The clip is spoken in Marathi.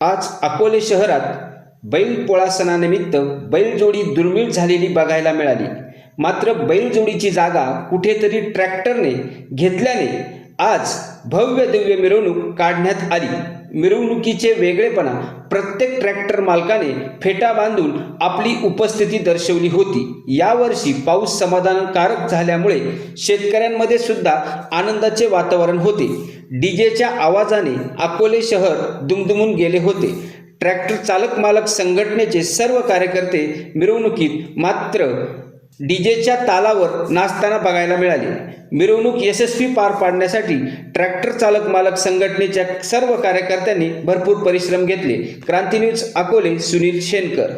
आज अकोले शहरात बैलपोळा सणानिमित्त बैलजोडी दुर्मिळ झालेली बघायला मिळाली. मात्र बैलजोडीची जागा कुठेतरी ट्रॅक्टरने घेतल्याने आज भव्य दिव्य मिरवणूक काढण्यात आली. मिरवणुकीचे वेगळेपणा प्रत्येक ट्रॅक्टर मालकाने फेटा बांधून आपली उपस्थिती दर्शवली होती. यावर्षी पाऊस समाधानकारक झाल्यामुळे शेतकऱ्यांमध्ये सुद्धा आनंदाचे वातावरण होते. डीजेच्या आवाजाने अकोले शहर दुमदुमून गेले होते. ट्रॅक्टर चालक मालक संघटनेचे सर्व कार्यकर्ते मिरवणुकीत मात्र डीजेच्या तालावर नाचताना बघायला मिळाले. मिरवणूक यशस्वी पार पाडण्यासाठी ट्रॅक्टर चालक मालक संघटनेच्या सर्व कार्यकर्त्यांनी भरपूर परिश्रम घेतले. Kranti news Akole Sunil Schenker